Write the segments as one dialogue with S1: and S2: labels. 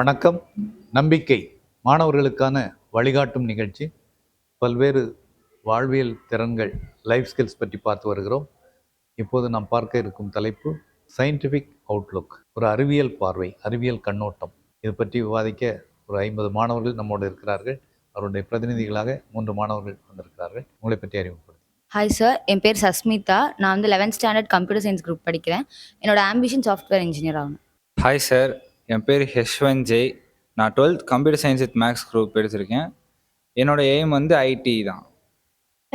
S1: வணக்கம். நம்பிக்கை. மாணவர்களுக்கான வழிகாட்டும் நிகழ்ச்சி. பல்வேறு வாழ்வியல் திறன்கள் லைஃப் ஸ்கில்ஸ் பற்றி பார்த்து வருகிறோம். இப்போது நாம் பார்க்க இருக்கும் தலைப்பு சயின்டிஃபிக் அவுட்லுக் ஒரு அறிவியல் பார்வை அறிவியல் கண்ணோட்டம். இது பற்றி விவாதிக்க ஒரு ஐம்பது மாணவர்கள் நம்மோடு இருக்கிறார்கள். அவருடைய பிரதிநிதிகளாக மூன்று மாணவர்கள் வந்திருக்கிறார்கள். உங்களை பற்றி அறிமுகப்படுத்தி
S2: ஹாய் சார் என் பேர் சஸ்மிதா. நான் வந்து eleventh standard computer science group படிக்கிறேன். என்னோட ஆம்பிஷன் சாஃப்ட்வேர் இன்ஜினியர் ஆகணும்.
S3: ஹாய் சார் என் பேர் ஹெஷ்வன் ஜெய் நான் twelfth computer science with maths group எடுத்திருக்கேன். என்னோட எய்ம் வந்து ஐடி தான்.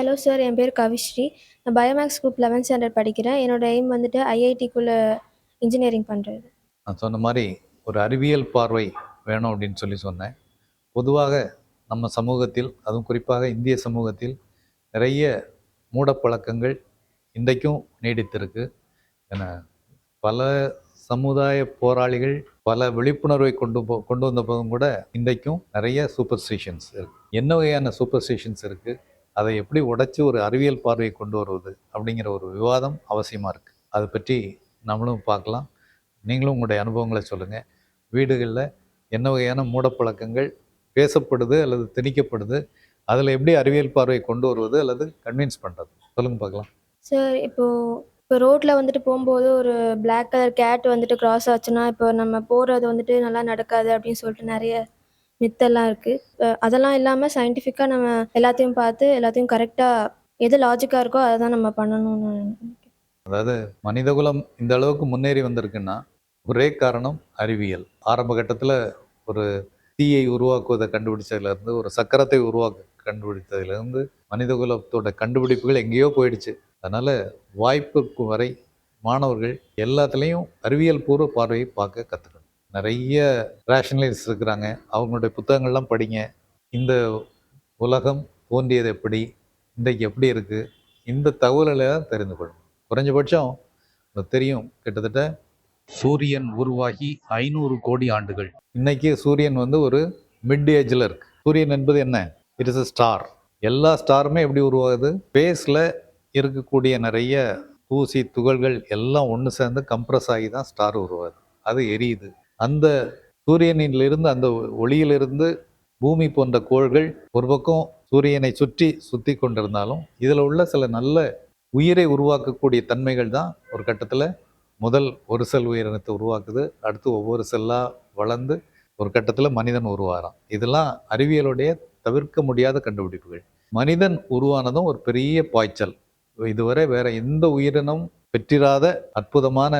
S4: ஹலோ சார் என் பேர் கவிஸ்ரீ. நான் பயோமேக்ஸ் குரூப் லெவன்த் ஸ்டாண்டர்ட் படிக்கிறேன். என்னோட எய்ம் வந்துட்டு ஐஐடிக்குள்ளே இன்ஜினியரிங் பண்ணுறது
S1: நான் சொன்ன மாதிரி ஒரு அறிவியல் பார்வை வேணும் அப்படின்னு சொல்லி சொன்னேன். பொதுவாக நம்ம சமூகத்தில் அதுவும் குறிப்பாக இந்திய சமூகத்தில் நிறைய மூடப்பழக்கங்கள் இன்றைக்கும் நீடித்திருக்கு. என பல சமுதாய போராளிகள் பல விழிப்புணர்வை கொண்டு போ கொண்டு வந்த போதும் கூட இன்றைக்கும் நிறைய சூப்பர் சூப்பர்ஸ்டிஷன்ஸ் இருக்குது என்ன வகையான சூப்பர்ஸ்டிஷன்ஸ் இருக்குது அதை எப்படி உடைச்சி ஒரு அறிவியல் பார்வையை கொண்டு வருவது அப்படிங்கிற ஒரு விவாதம் அவசியமாக இருக்குது அதை பற்றி நம்மளும் பார்க்கலாம். நீங்களும் உங்களுடைய அனுபவங்களை சொல்லுங்கள் வீடுகளில் என்ன வகையான மூடப்பழக்கங்கள் பேசப்படுது அல்லது திணிக்கப்படுது? அதில் எப்படி அறிவியல் பார்வையை கொண்டு வருவது அல்லது கன்வின்ஸ் பண்ணுறது சொல்லுங்கள் பார்க்கலாம்.
S4: சார் இப்போது இப்போ ரோட்டில் வந்துட்டு போகும்போது ஒரு பிளாக் கலர் கேட் வந்துட்டு கிராஸ் ஆச்சுன்னா இப்போ நம்ம போகிறது வந்துட்டு நல்லா நடக்காது அப்படின்னு சொல்லிட்டு நிறைய மித்தெல்லாம் இருக்குது அதெல்லாம் இல்லாமல் சயின்டிஃபிக்காக நம்ம எல்லாத்தையும் பார்த்து எல்லாத்தையும் கரெக்டாக எது லாஜிக்காக இருக்கோ அதை தான் நம்ம பண்ணணும்னு நினைக்கிறேன்.
S1: அதாவது மனிதகுலம் இந்த அளவுக்கு முன்னேறி வந்திருக்குன்னா ஒரே காரணம் அறிவியல். ஆரம்ப கட்டத்தில் ஒரு தீயை உருவாக்குவதை கண்டுபிடிச்சதுலேருந்து ஒரு சக்கரத்தை உருவாக்க கண்டுபிடித்ததுலேருந்து மனிதகுலத்தோட கண்டுபிடிப்புகள் எங்கேயோ போயிடுச்சு. அதனால் வாய்ப்புக்கு வரை மாணவர்கள் எல்லாத்துலேயும் அறிவியல் பூர்வ பார்வையை பார்க்க கற்றுக்கணும் நிறைய ரேஷனலிஸ்ட் இருக்கிறாங்க. அவங்களுடைய புத்தகங்கள்லாம் படிங்க. இந்த உலகம் தோன்றியது எப்படி? இன்றைக்கு எப்படி இருக்குது இந்த தகவல்களை தான் தெரிந்து கொள்ளும் குறைஞ்சபட்சம் தெரியும். கிட்டத்தட்ட சூரியன் உருவாகி ஐநூறு கோடி ஆண்டுகள். இன்னைக்கு சூரியன் வந்து ஒரு மிட் ஏஜில் இருக்கு. சூரியன் என்பது என்ன? இட் இஸ் அ ஸ்டார் எல்லா ஸ்டாருமே எப்படி உருவாகுது? ஸ்பேஸில் இருக்கக்கூடிய நிறைய தூசி துகள்கள் எல்லாம் ஒன்று சேர்ந்து கம்ப்ரஸ் ஆகி தான் ஸ்டார் உருவாது அது எரியுது. அந்த சூரியனிலிருந்து அந்த ஒளியிலிருந்து பூமி போன்ற கோள்கள் ஒரு பக்கம் சூரியனை சுற்றி சுற்றி கொண்டிருந்தாலும் இதில் உள்ள சில நல்ல உயிரை உருவாக்கக்கூடிய தன்மைகள் தான் ஒரு கட்டத்தில் முதல் ஒரு செல் உயிரினத்தை உருவாக்குது. அடுத்து ஒவ்வொரு செல்லாக வளர்ந்து ஒரு கட்டத்தில் மனிதன் உருவாகிறான். இதெல்லாம் அறிவியலுடைய தவிர்க்க முடியாத கண்டுபிடிப்புகள். மனிதன் உருவானதும் ஒரு பெரிய பாய்ச்சல். இதுவரை வேற எந்த உயிரினம் பெற்றிராத அற்புதமான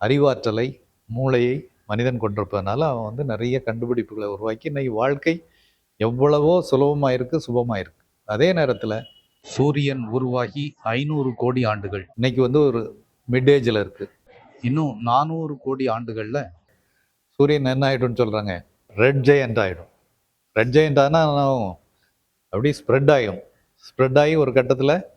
S1: அறிவாற்றலை மூளையை மனிதன் கொண்டிருப்பதனால அவன் வந்து நிறைய கண்டுபிடிப்புகளை உருவாக்கி இன்னைக்கு வாழ்க்கை எவ்வளவோ சுலபமாக இருக்குது சுபமாக அதே நேரத்தில் சூரியன் உருவாகி ஐநூறு கோடி ஆண்டுகள். இன்னைக்கு வந்து ஒரு மிட் ஏஜில் இருக்கு. இன்னும் நானூறு கோடி ஆண்டுகளில் சூரியன் என்ன ஆகிடும்னு சொல்கிறாங்க ரெட் ஜெயண்ட் ஆகிடும் ரெட் ஜெயண்ட் ஆனால் அப்படியே ஸ்ப்ரெட் ஆகிடும் ஸ்ப்ரெட் ஆகி ஒரு கட்டத்தில்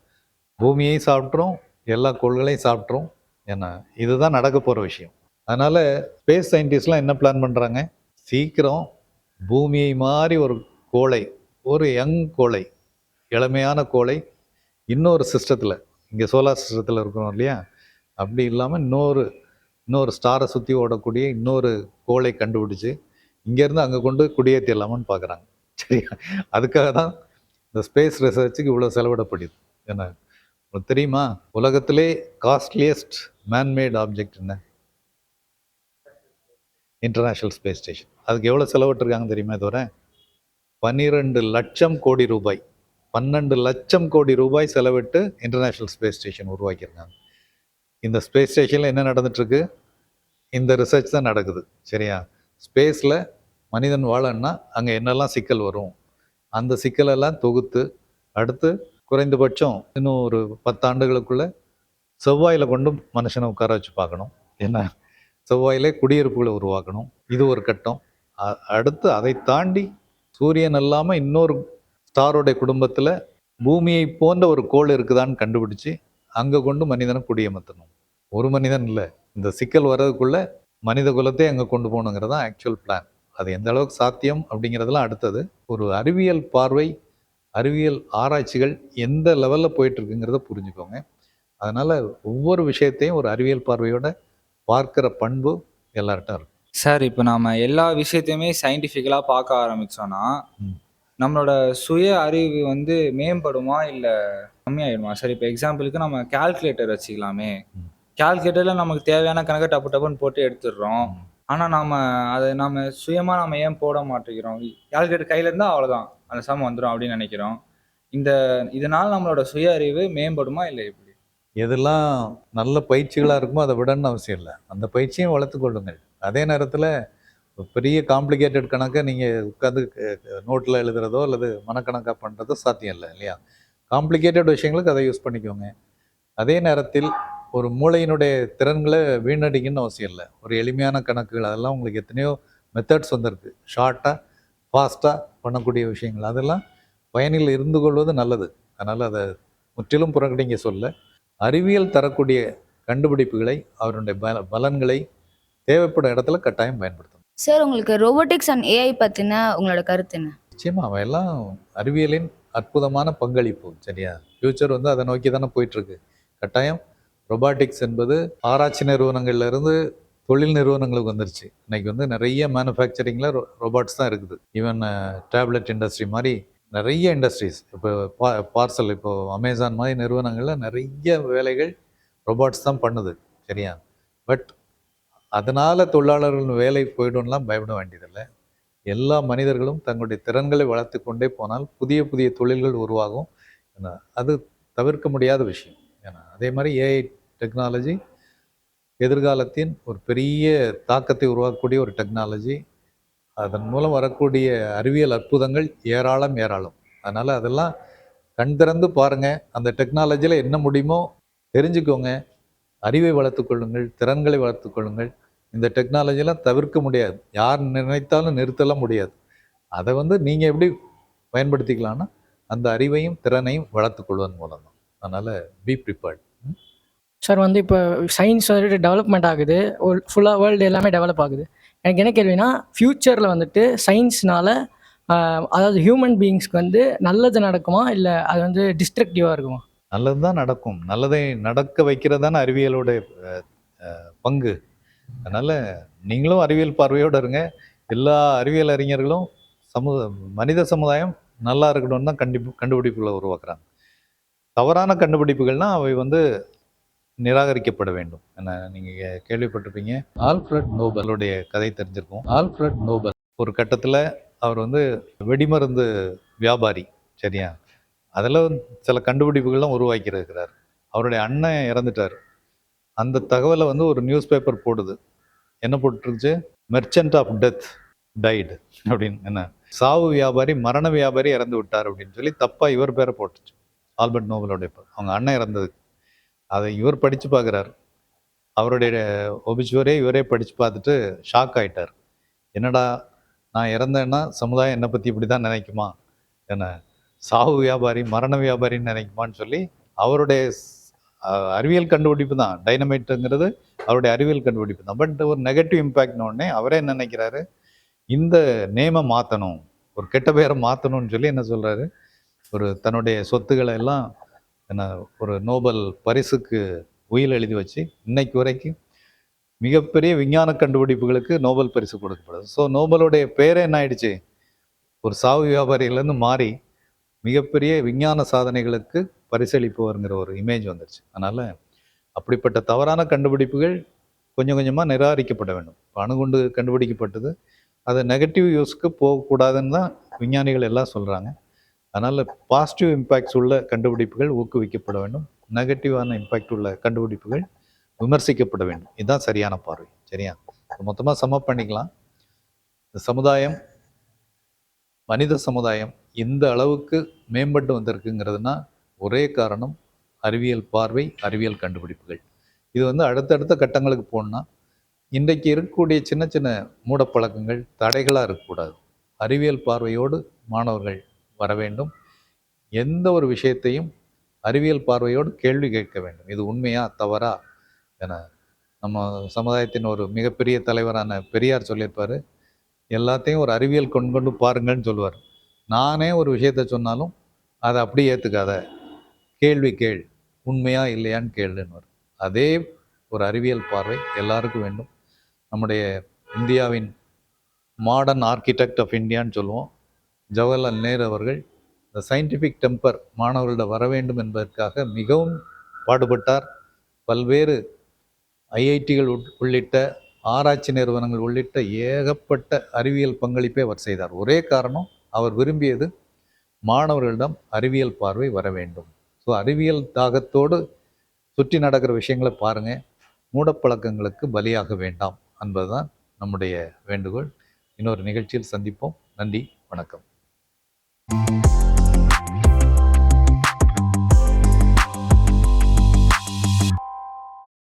S1: பூமியையும் சாப்பிட்ரும் எல்லா கோள்களையும் சாப்பிட்ரும் ஏன்னா இதுதான் நடக்க போகிற விஷயம். அதனால் ஸ்பேஸ் சயின்டிஸ்ட்லாம் என்ன பிளான் பண்ணுறாங்க சீக்கிரம் பூமியை மாதிரி ஒரு கோளை ஒரு யங் கோளை இளமையான கோளை இன்னொரு சிஸ்டத்தில் இங்கே சோலார் சிஸ்டத்தில் இருக்கிறோம் இல்லையா? அப்படி இல்லாமல் இன்னொரு இன்னொரு ஸ்டாரை சுற்றி ஓடக்கூடிய இன்னொரு கோளை கண்டுபிடிச்சு இங்கேருந்து அங்கே கொண்டு குடியேற்றிடலாமான்னு பார்க்குறாங்க சரியா? அதுக்காக தான் இந்த ஸ்பேஸ் ரிசர்ச்சுக்கு இவ்வளோ செலவிடப்படுது. என்ன உங்களுக்கு தெரியுமா? உலகத்திலே காஸ்ட்லியஸ்ட் மேன்மேட் ஆப்ஜெக்ட் என்ன? இன்டர்நேஷ்னல் ஸ்பேஸ் ஸ்டேஷன் அதுக்கு எவ்வளோ செலவிட்டுருக்காங்க தெரியுமா தவிர பன்னிரெண்டு லட்சம் கோடி ரூபாய். பன்னெண்டு லட்சம் கோடி ரூபாய் செலவிட்டு இன்டர்நேஷ்னல் ஸ்பேஸ் ஸ்டேஷன் உருவாக்கியிருக்காங்க. இந்த ஸ்பேஸ் ஸ்டேஷனில் என்ன நடந்துட்டுருக்கு? இந்த ரிசர்ச் தான் நடக்குது. சரியா? ஸ்பேஸில் மனிதன் வாழன்னா அங்கே என்னெல்லாம் சிக்கல் வரும்? அந்த சிக்கலெல்லாம் தொகுத்து அடுத்து குறைந்தபட்சம் இன்னும் ஒரு பத்தாண்டுகளுக்குள்ள செவ்வாயில் கொண்டும் மனுஷனை உட்கார வச்சு பார்க்கணும். என்ன? செவ்வாயிலே குடியிருப்புகளை உருவாக்கணும். இது ஒரு கட்டம். அடுத்து அதை தாண்டி சூரியன் இல்லாமல் இன்னொரு ஸ்டாரோடைய குடும்பத்தில் பூமியை போன்ற ஒரு கோள் இருக்குதான்னு கண்டுபிடிச்சு அங்கே கொண்டு மனிதனை குடியமர்த்தணும். ஒரு மனிதன் இல்லை. இந்த சிக்கல் வர்றதுக்குள்ளே மனித குலத்தை அங்கே கொண்டு போகணுங்கிறது தான் ஆக்சுவல் பிளான் அது எந்த அளவுக்கு சாத்தியம் அப்படிங்கிறதெல்லாம் அடுத்தது. ஒரு அறிவியல் பார்வை அறிவியல் ஆராய்ச்சிகள் எந்த லெவலில் போயிட்டு இருக்குங்கிறத புரிஞ்சுக்கோங்க. அதனால் ஒவ்வொரு விஷயத்தையும் ஒரு அறிவியல் பார்வையோட பார்க்குற பண்பு எல்லார்ட்டும் இருக்கும்.
S3: சார் இப்போ நாம எல்லா விஷயத்தையுமே சயின்டிஃபிக்கலாக பார்க்க ஆரம்பிச்சோம்னா
S1: ம்.
S3: நம்மளோட சுய அறிவு வந்து மேம்படுமா இல்லை கம்மியாயிடுமா? சார் இப்போ எக்ஸாம்பிளுக்கு நம்ம கால்குலேட்டர் வச்சுக்கலாமே. கால்குலேட்டரில் நமக்கு தேவையான கணக்கை டப்பு டப்புன்னு போட்டு எடுத்துடுறோம். ஆனால் நாம அதை நம்ம சுயமாக நம்ம ஏன் போட மாட்டேங்கிறோம்? கால்குலேட்டர் கையில் இருந்தால் அவ்வளோதான் அந்த சம் வந்துடும் அப்படின்னு நினைக்கிறோம். இந்த இதனால் நம்மளோட சுய அறிவு மேம்படுமா இல்லை எப்படி
S1: எதெல்லாம் நல்ல பயிற்சிகளாக இருக்குமோ அதை விடணும்னு அவசியம் இல்லை. அந்த பயிற்சியும் வளர்த்து கொள்ளுங்கள். அதே நேரத்தில் பெரிய காம்ப்ளிகேட்டட் கணக்கை நீங்கள் உட்காந்து நோட்டில் எழுதுறதோ அல்லது மனக்கணக்காக பண்ணுறதோ சாத்தியம் இல்லை இல்லையா? காம்ப்ளிகேட்டட் விஷயங்களுக்கு அதை யூஸ் பண்ணிக்கோங்க. அதே நேரத்தில் ஒரு மூளையினுடைய திறன்களை வீணடிங்கன்னு அவசியம் இல்லை. ஒரு எளிமையான கணக்குகள் அதெல்லாம் உங்களுக்கு எத்தனையோ மெத்தட்ஸ் வந்திருக்கு. ஷார்ட்டாக ஃபாஸ்ட்டாக பண்ணக்கூடிய விஷயங்கள். அதெல்லாம் பயனில் இருந்து கொள்வது நல்லது. அதனால் அதை முற்றிலும் புறக்கணிக்க சொல்ல அறிவியல் தரக்கூடிய கண்டுபிடிப்புகளை அவருடைய பல பலன்களை தேவைப்படும் இடத்துல கட்டாயம் பயன்படுத்தணும்.
S2: சார் உங்களுக்கு ரோபோட்டிக்ஸ் அண்ட் ஏஐ பற்றின உங்களோட கருத்து என்ன?
S1: நிச்சயமா அவன் எல்லாம் அறிவியலின் அற்புதமான பங்களிப்பு. சரியா? ஃப்யூச்சர் வந்து அதை நோக்கி தானே போயிட்டுருக்கு கட்டாயம் ரொபாட்டிக்ஸ் என்பது ஆராய்ச்சி நிறுவனங்கள்ல இருந்து தொழில் நிறுவனங்களுக்கு வந்துருச்சு. இன்னைக்கு வந்து நிறைய மேனுஃபேக்சரிங்கில் ரொபாட்ஸ் தான் இருக்குது. ஈவன் டேப்லெட் இண்டஸ்ட்ரி மாதிரி நிறைய இண்டஸ்ட்ரீஸ் இப்போ பா பார்சல் இப்போது அமேசான் மாதிரி நிறுவனங்களில் நிறைய வேலைகள் ரொபாட்ஸ் தான் பண்ணுது. சரியா? பட் அதனால் தொழிலாளர்கள் வேலை போயிடும்லாம் பயப்பட வேண்டியதில்லை. எல்லா மனிதர்களும் தங்களுடைய திறன்களை வளர்த்து கொண்டே போனால் புதிய புதிய தொழில்கள் உருவாகும். அது தவிர்க்க முடியாத விஷயம். ஏன்னா அதே மாதிரி ஏஐ டெக்னாலஜி எதிர்காலத்தின் ஒரு பெரிய தாக்கத்தை உருவாக்கக்கூடிய ஒரு டெக்னாலஜி அதன் மூலம் வரக்கூடிய அறிவியல் அற்புதங்கள் ஏராளம் ஏராளம். அதனால் அதெல்லாம் கண் திறந்து பாருங்கள் அந்த டெக்னாலஜியில் என்ன முடியுமோ தெரிஞ்சுக்கோங்க. அறிவை வளர்த்துக்கொள்ளுங்கள் திறன்களை வளர்த்துக்கொள்ளுங்கள் இந்த டெக்னாலஜிலாம் தவிர்க்க முடியாது. யார் நினைத்தாலும் நிறுத்தலாம் முடியாது. அதை வந்து நீங்கள் எப்படி பயன்படுத்திக்கலாம்னா அந்த அறிவையும் திறனையும் வளர்த்துக்கொள்வதன் மூலம் தான் அதனால் பி ப்ரிப்பேர்ட்
S5: சார் வந்து இப்போ சயின்ஸ் வந்துட்டு டெவலப்மெண்ட் ஆகுது. ஃபுல்லாக வேர்ல்டு எல்லாமே டெவலப் ஆகுது. எனக்கு என்ன கேள்வினா ஃப்யூச்சரில் வந்துட்டு சயின்ஸ்னால அதாவது ஹியூமன் பீயிங்ஸ்க்கு வந்து நல்லது நடக்குமா? இல்லை அது வந்து டிஸ்ட்ரக்டிவாக இருக்குமா?
S1: நல்லது தான் நடக்கும். நல்லதை நடக்க வைக்கிறது தானே அறிவியலோட பங்கு. அதனால் நீங்களும் அறிவியல் பார்வையோடு இருங்க. எல்லா அறிவியல் அறிஞர்களும் சமு மனித சமுதாயம் நல்லா இருக்கணும்னு தான் கண்டிப்பு கண்டுபிடிப்புகளை உருவாக்குறாங்க. தவறான கண்டுபிடிப்புகள்னால் அவை வந்து நிராகரிக்கப்பட வேண்டும் என்ன நீங்கள் கேள்விப்பட்டிருப்பீங்க. ஆல்ஃப்ரட் நோபலுடைய கதை தெரிஞ்சிருக்கும். Alfred Nobel. ஒரு கட்டத்தில் அவர் வந்து வெடிமருந்து வியாபாரி சரியா? அதில் சில கண்டுபிடிப்புகள்லாம் உருவாக்கியிருக்கிறார். அவருடைய அண்ணன் இறந்துட்டார். அந்த தகவலை வந்து ஒரு நியூஸ் பேப்பர் போடுது. என்ன போட்டுருச்சு மெர்ச்சன்ட் ஆஃப் டெத் டைடு அப்படின்னு. என்ன? சாவு வியாபாரி மரண வியாபாரி இறந்து விட்டார் அப்படின்னு சொல்லி தப்பாக இவர் பேரை போட்டுச்சு. ஆல்பர்ட் நோபலோடைய. அவங்க அண்ணன் இறந்தது. அதை இவர் படித்து பார்க்குறாரு. அவருடைய ஒபிச்சுவரே இவரே படித்து பார்த்துட்டு ஷாக் ஆயிட்டார். என்னடா நான் இறந்தேன்னா சமுதாயம் என்னை பற்றி இப்படி தான் நினைக்குமா? என்ன சாவு வியாபாரி மரண வியாபாரின்னு நினைக்குமான்னு சொல்லி அவருடைய அறிவியல் கண்டுபிடிப்பு தான். டைனமைட்டுங்கிறது அவருடைய அறிவியல் கண்டுபிடிப்பு தான். பட் ஒரு நெகட்டிவ் இம்பேக்ட்ன உடனே அவரே என்ன நினைக்கிறாரு? இந்த நேமை மாற்றணும் ஒரு கெட்ட பேரை மாற்றணும்னு சொல்லி என்ன சொல்கிறாரு ஒரு தன்னுடைய சொத்துக்களை எல்லாம் என்ன ஒரு நோபல் பரிசுக்கு உயில் எழுதி வச்சு இன்னைக்கு வரைக்கும் மிகப்பெரிய விஞ்ஞான கண்டுபிடிப்புகளுக்கு நோபல் பரிசு கொடுக்கப்படுது. ஸோ நோபலுடைய பேரே என்ன ஆயிடுச்சு? ஒரு சாவு வியாபாரியிலேருந்து மாறி மிகப்பெரிய விஞ்ஞான சாதனைகளுக்கு பரிசளிப்பவருங்கிற ஒரு இமேஜ் வந்துருச்சு. அதனால் அப்படிப்பட்ட தவறான கண்டுபிடிப்புகள் கொஞ்சம் கொஞ்சமாக நிராகரிக்கப்பட வேண்டும். இப்போ அணுகுண்டு கண்டுபிடிக்கப்பட்டது. அது நெகட்டிவ் யூஸ்க்கு போகக்கூடாதுன்னு தான் விஞ்ஞானிகள் எல்லாம் சொல்கிறாங்க அதனால் பாசிட்டிவ் இம்பேக்ட்ஸ் உள்ள கண்டுபிடிப்புகள் ஊக்குவிக்கப்பட வேண்டும். நெகட்டிவான இம்பேக்ட் உள்ள கண்டுபிடிப்புகள் விமர்சிக்கப்பட வேண்டும். இதுதான் சரியான பார்வை. சரியா? மொத்தமாக சம பண்ணிக்கலாம். இந்த சமுதாயம் மனித சமுதாயம் இந்த அளவுக்கு மேம்பட்டு வந்திருக்குங்கிறதுனா ஒரே காரணம் அறிவியல் பார்வை அறிவியல் கண்டுபிடிப்புகள். இது வந்து அடுத்தடுத்த கட்டங்களுக்கு போகணுன்னா இன்றைக்கு இருக்கக்கூடிய சின்ன சின்ன மூடப்பழக்கங்கள் தடைகளாக இருக்கக்கூடாது. அறிவியல் பார்வையோடு மாணவர்கள் வர வேண்டும் எந்த ஒரு விஷயத்தையும் அறிவியல் பார்வையோடு கேள்வி கேட்க வேண்டும். இது உண்மையா தவறா என நம்ம சமுதாயத்தின் ஒரு மிகப்பெரிய தலைவரான பெரியார் சொல்லியிருப்பார். எல்லாத்தையும் ஒரு அறிவியல் கொண்டு கொண்டு சொல்லுவார். நானே ஒரு விஷயத்த சொன்னாலும் அதை அப்படியே ஏற்றுக்காத கேள்வி கேள். உண்மையா இல்லையான்னு கேளுன்னு அதே ஒரு அறிவியல் பார்வை எல்லாருக்கும் வேண்டும். நம்முடைய இந்தியாவின் மாடர்ன் ஆர்கிடெக்ட் ஆஃப் இந்தியான்னு சொல்லுவோம். ஜவஹர்லால் நேரு அவர்கள் இந்த சயின்டிஃபிக் டெம்பர் மாணவர்களிடம் வர வேண்டும் என்பதற்காக மிகவும் பாடுபட்டார். பல்வேறு ஐஐடிகள் உள்ளிட்ட ஆராய்ச்சி நிறுவனங்கள் உள்ளிட்ட ஏகப்பட்ட அறிவியல் பங்களிப்பை அவர் செய்தார். ஒரே காரணம் அவர் விரும்பியது மாணவர்களிடம் அறிவியல் பார்வை வர வேண்டும். ஸோ அறிவியல் தாகத்தோடு சுற்றி நடக்கிற விஷயங்களை பாருங்கள் மூடப்பழக்கங்களுக்கு பலியாக வேண்டாம். என்பதுதான் நம்முடைய வேண்டுகோள். இன்னொரு நிகழ்ச்சியில் சந்திப்போம். நன்றி வணக்கம். Thank you